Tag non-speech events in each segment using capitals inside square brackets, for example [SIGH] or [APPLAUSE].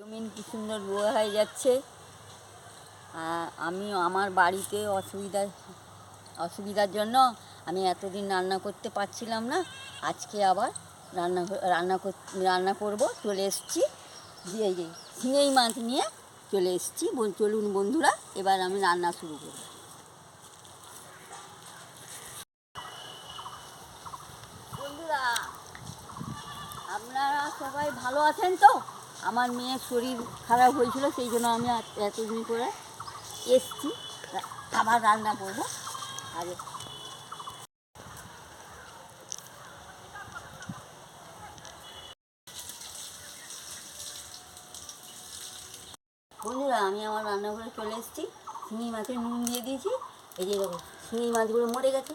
জমিন কি সুন্দর রোয়া হয়ে যাচ্ছে। আমি আমার বাড়িতে অসুবিধা, অসুবিধার জন্য আমি এতদিন রান্না করতে পারছিলাম না। আজকে আবার রান্না রান্না রান্না করব, চলে এসেছি। দিয়ে ঝিঙেই মাছ নিয়ে চলে এসেছি। চলুন বন্ধুরা, এবার আমি রান্না শুরু করব। বন্ধুরা, আপনারা সবাই ভালো আছেন তো? আমার মেয়ের শরীর খারাপ হয়েছিল, সেই জন্য আমি এতদিন করে এসছি। আবার রান্না করব। আর বন্ধুরা, আমি আমার রান্নাঘরে চলে এসেছি। শিঙি মাছের নুন দিয়ে দিয়েছি। এই যে দেখো, শিঙি মাছগুলো মরে গেছে।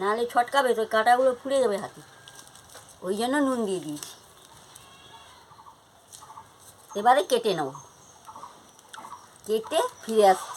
নাহলে ছটকাবে, তো কাঁটাগুলো ফুলে যাবে হাতে। ওই জন্য নুন দিয়ে দিয়েছি। এবারে কেটে নেব। কেটে ফিরে আসছি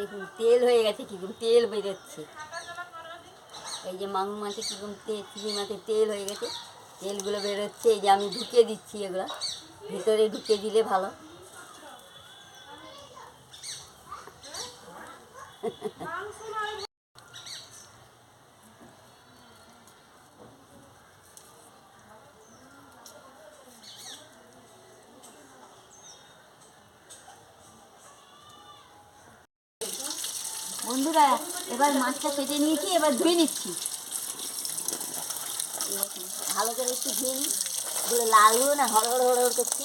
দেখুন, তেল হয়ে গেছে কীরকম তেল বেরোচ্ছে। এই যে মাগুর মাছে কীরকম তেল, চিংড়ি মাছে তেল হয়ে গেছে। তেলগুলো বেরোচ্ছে, এই যে আমি ঢুকিয়ে দিচ্ছি এগুলো। ভিতরে ঢুকিয়ে দিলে ভালো। [LAUGHS] বন্ধুরা, এবার মাছটা কেটে নিয়েছি, এবার ধুয়ে নিচ্ছি। ভালো করে একটু ধুয়ে নিই, এগুলো লালগুলো না হড় হড় হড় হড় করছে।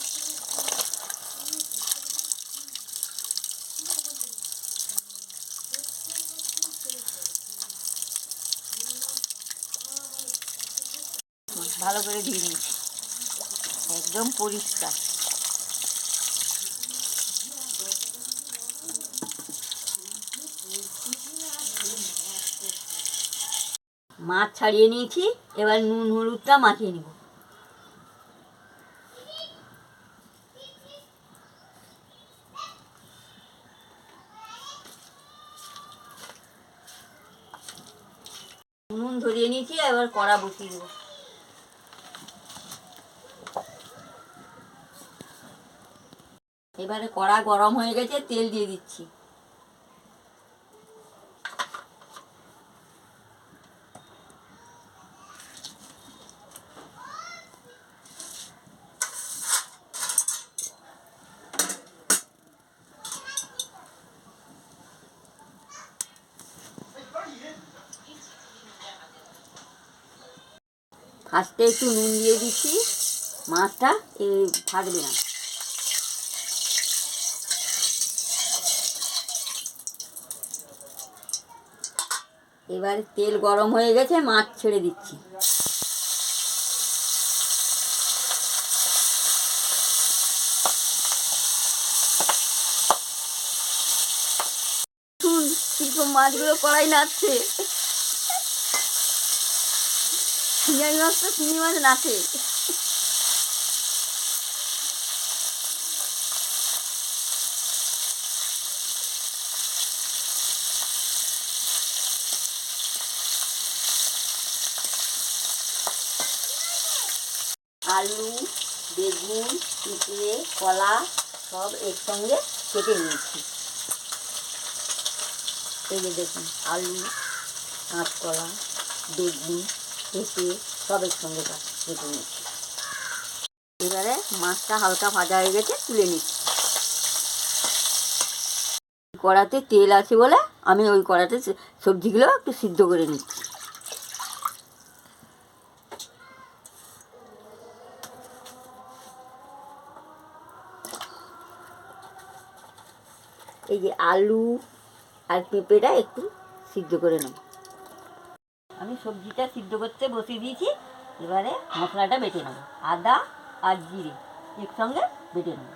ভালো করে ধুয়ে নিচ্ছি। একদম পরিষ্কার। মাছ ছাড়িয়ে নিয়েছি, এবার নুন, হলুদটা মাখিয়ে নেব। নুন ধরিয়ে নিয়েছি, এবার কড়া বসিয়ে দেবো। এবারে কড়া গরম হয়ে গেছে, তেল দিয়ে দিচ্ছি। ফার্স্টে একটু নুন দিয়ে দিচ্ছি। মাছটা এ থাকবে না। এবার তেল গরম হয়ে গেছে, মাছ ছেড়ে দিচ্ছি। মাছগুলো কড়াই নাচছে চিংড়ি মাছ তো চিংড়ি মাছ নাচে আলু, বেগুন, পিঁপড়ে, কলা সব একসঙ্গে কেটে নিয়েছি। এই যে দেখুন, আলু, কাঁচকলা, বেগুন পেঁপে সব একসঙ্গে কা- কেটে নিয়েছি এবারে মাছটা হালকা ভাজা হয়ে গেছে, তুলে নিচ্ছি। কড়াতে তেল আছে বলে আমি ওই কড়াতে সবজিগুলো একটু সিদ্ধ করে নিচ্ছি। এই যে আলু আর পেঁপেটা একটু সিদ্ধ করে নেব। আমি সবজিটা সিদ্ধ করতে বসিয়ে দিয়েছি, এবারে মশলাটা বেটে নেব। আদা আর জিরে একসঙ্গে বেটে নেব।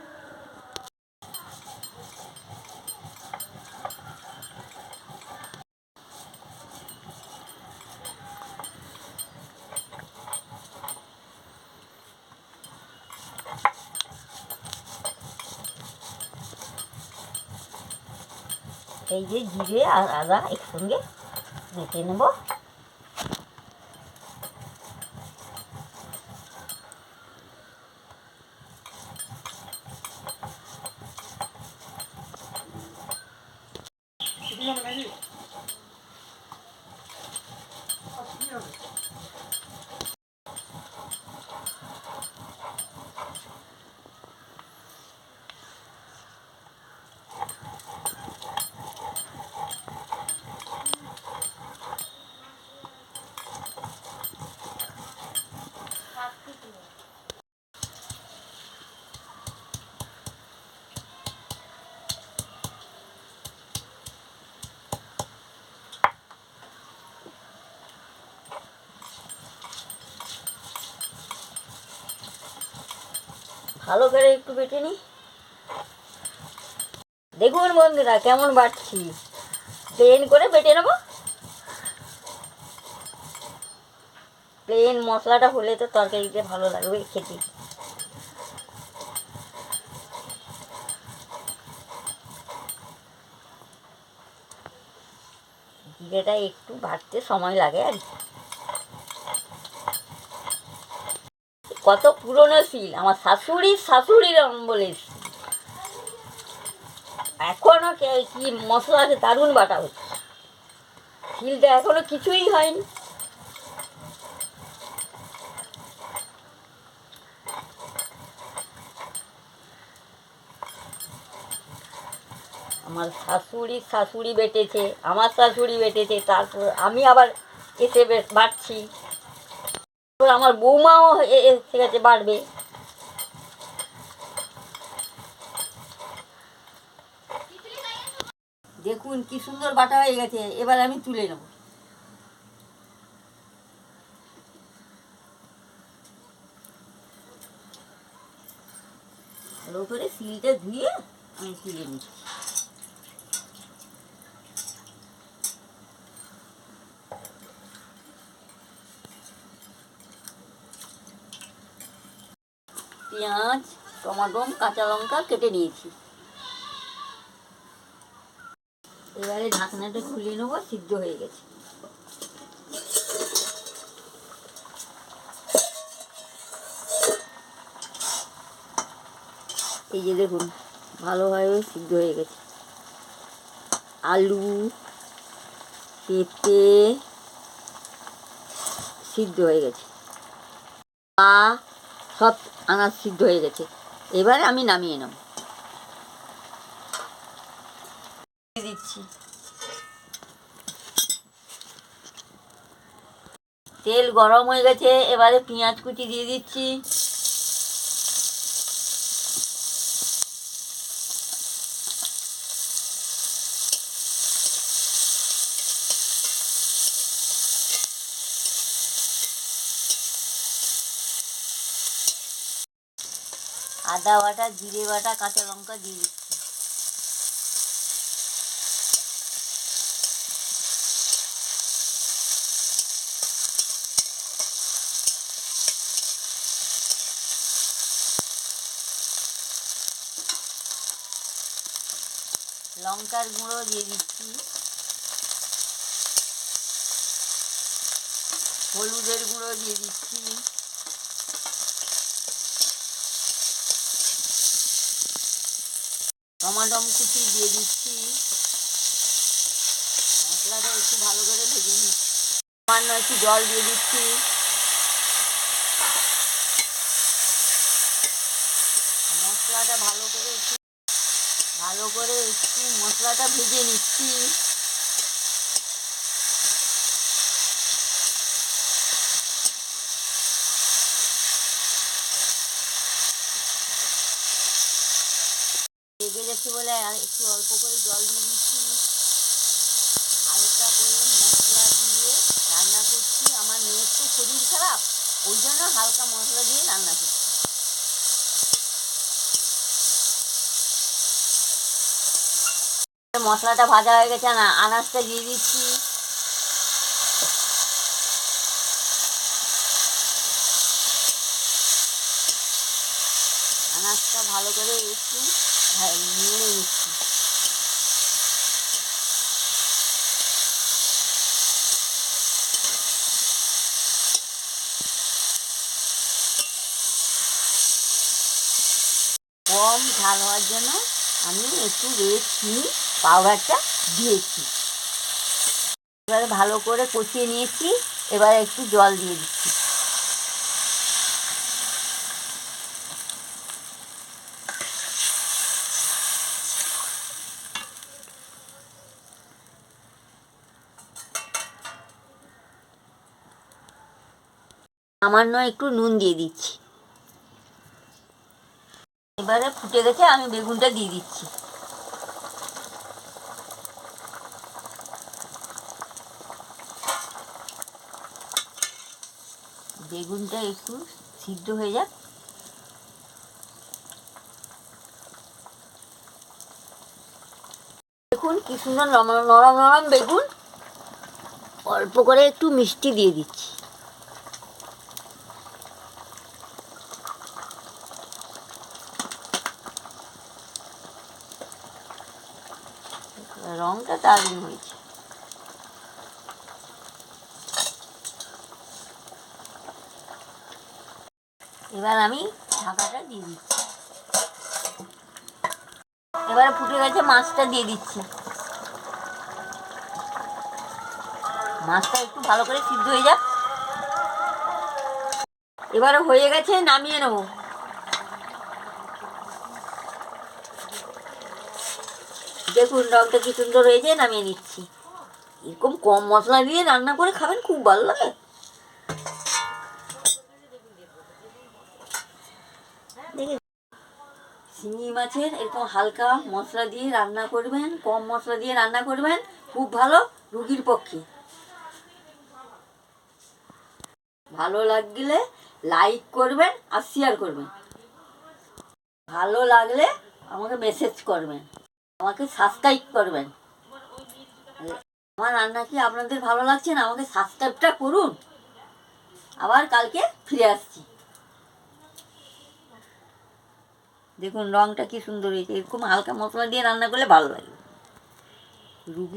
এই যে জিরে আর আদা একসঙ্গে বেটে নেব। ভালো করে একটু বেটে নিই দেখুন বন্ধুরা, কেমন বাড়ছি প্লেন করে বেটে নেব। প্লেন মশলাটা হলে তো তরকারিতে ভালো লাগবে খেতে। জিরেটা একটু বাড়তে সময় লাগে আর কি। কত পুরনো শিল। আমার শাশুড়ির শাশুড়ির আমলে শিল। এখনও কি মশলা আছে, দারুণ বাটা হচ্ছে। শিলটা এখনও কিছুই হয়নি। আমার শাশুড়ি শাশুড়ি বেটেছে, আমার শাশুড়ি বেটেছে, তারপর আমি আবার এসে বেশ এবার আমার বৌমাও এসে গেছে বাড়বে। দেখুন কি সুন্দর বাটা হয়ে গেছে, এবার আমি তুলে নেব। ভালো করে সিলটা ধুয়ে আমি তুলে নিচ্ছি। পেঁয়াজ টমাটো কাঁচা লঙ্কা কেটে নিয়েছি। এবারে ঢাকনাটা খুলে নেব, সিদ্ধ হয়ে গেছে। এই যে দেখুন, ভালোভাবে সিদ্ধ হয়ে গেছে। আলু, পেঁপে সিদ্ধ হয়ে গেছে। পা সব আনাজ সিদ্ধ হয়ে গেছে। এবারে আমি নামিয়ে দিয়ে দিচ্ছি। তেল গরম হয়ে গেছে, এবারে পেঁয়াজ কুচি দিয়ে দিচ্ছি। আদা বাটা, জিরে বাটা, কাঁচা লঙ্কা দিয়ে দিচ্ছি। লঙ্কার গুঁড়ো দিয়ে দিচ্ছি। হলুদের গুঁড়ো দিয়ে দিচ্ছি। টমাটম কুচি দিয়ে দিচ্ছি। মশলাটা একটু ভালো করে ভেজে নিচ্ছি। সামান্য একটু জল দিয়ে দিচ্ছি। মশলাটা ভালো করে একটু ভালো করে একটু মশলাটা ভেজে নিচ্ছি। লেগে বলে একটু অল্প করে জল দিয়ে দিচ্ছি। হালকা করে মশলা দিয়ে রান্না করছি। আমার মেয়ের তো শরীর খারাপ, ওই জন্য হালকা মশলা দিয়ে রান্না করছি। মশলাটা ভাজা হয়ে গেছে, না, আনাজটা দিয়ে দিচ্ছি। আনাজটা ভালো করে একটু কম ঝাল হওয়ার জন্য আমি একটু রেড চিনি পাউডারটা দিয়েছি। এবারে ভালো করে কষিয়ে নিয়েছি, এবার একটু জল দিয়ে দিচ্ছি। সামান্য একটু নুন দিয়ে দিচ্ছি। এবারে ফুটে গেছে, আমি বেগুনটা দিয়ে দিচ্ছি। বেগুনটা একটু সিদ্ধ হয়ে যাক। দেখুন, কি সুন্দর নরম নরম নরম বেগুন। অল্প করে একটু মিষ্টি দিয়ে দিচ্ছি রংটা দারুণ হয়েছে। এবার আমি ঢাকাটা দিয়ে দিচ্ছি। এবারে ফুটে গেছে মাছটা দিয়ে দিচ্ছি। মাছটা একটু ভালো করে সিদ্ধ হয়ে যাক। এবারে হয়ে গেছে নামিয়ে নেব। দেখুন, রংটা কি সুন্দর হয়েছে, নামিয়ে নিচ্ছি। এরকম কম মশলা দিয়ে রান্না করে খাবেন, খুব ভালো লাগে। শিঙি মাছের এরকম হালকা মশলা দিয়ে রান্না করবেন, কম মশলা দিয়ে রান্না করবেন, খুব ভালো রুগীর পক্ষে। ভালো লাগলে লাইক করবেন আর শেয়ার করবেন। ভালো লাগলে আমাকে মেসেজ করবেন। আমাকে সাবস্ক্রাইব করবেন। আমার রান্না কি আপনাদের ভালো লাগছে না? আমাকে সাবস্ক্রাইবটা করুন। আবার কালকে ফিরে আসছি। দেখুন রংটা কি সুন্দর হয়েছে। এরকম হালকা মশলা দিয়ে রান্না করলে ভালো লাগে। রুগী